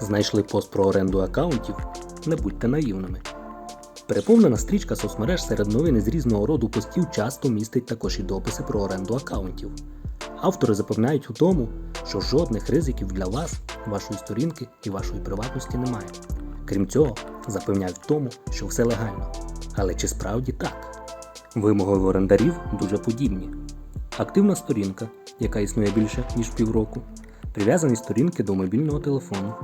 Знайшли пост про оренду аккаунтів? Не будьте наївними. Переповнена стрічка соцмереж серед новин із різного роду постів часто містить також і дописи про оренду аккаунтів. Автори запевняють у тому, що жодних ризиків для вас, вашої сторінки і вашої приватності немає. Крім цього, запевняють в тому, що все легально. Але чи справді так? Вимоги орендарів дуже подібні. Активна сторінка, яка існує більше ніж півроку, прив'язані сторінки до мобільного телефону,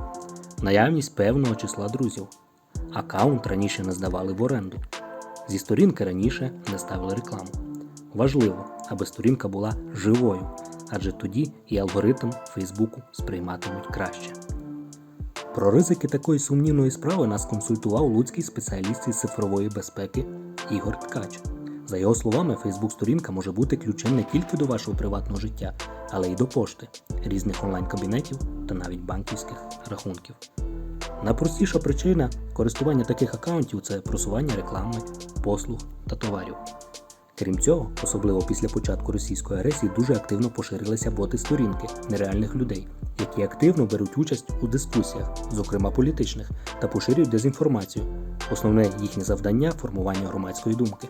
наявність певного числа друзів. Аккаунт раніше не здавали в оренду. Зі сторінки раніше не ставили рекламу. Важливо, аби сторінка була живою, адже тоді і алгоритм Фейсбуку сприйматимуть краще. Про ризики такої сумнівної справи нас консультував луцький спеціаліст із цифрової безпеки Ігор Ткач. За його словами, Фейсбук-сторінка може бути ключем не тільки до вашого приватного життя, але й до пошти, різних онлайн-кабінетів та навіть банківських рахунків. Найпростіша причина користування таких аккаунтів це просування реклами, послуг та товарів. Крім цього, особливо після початку російської агресії дуже активно поширилися боти сторінки нереальних людей, які активно беруть участь у дискусіях, зокрема політичних, та поширюють дезінформацію. Основне їхнє завдання формування громадської думки.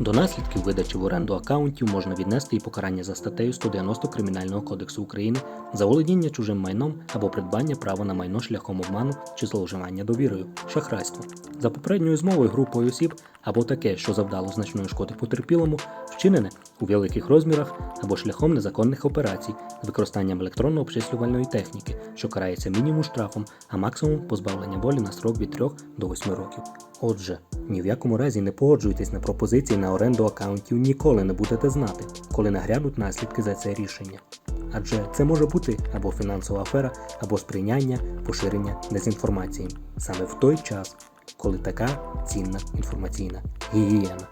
До наслідків видачі в оренду акаунтів можна віднести і покарання за статтею 190 Кримінального кодексу України за володіння чужим майном або придбання права на майно шляхом обману чи зловживання довірою, шахрайство. За попередньою змовою групою осіб або таке, що завдало значної шкоди потерпілому, вчинене у великих розмірах або шляхом незаконних операцій з використанням електронно обчислювальної техніки, що карається мінімум штрафом, а максимум позбавлення волі на строк від 3 до 8 років. Отже, ні в якому разі не погоджуйтесь на пропозиції на оренду аккаунтів, ніколи не будете знати, коли нагрянуть наслідки за це рішення. Адже це може бути або фінансова афера, або сприйняння, поширення дезінформації саме в той час, коли така цінна інформаційна гігієна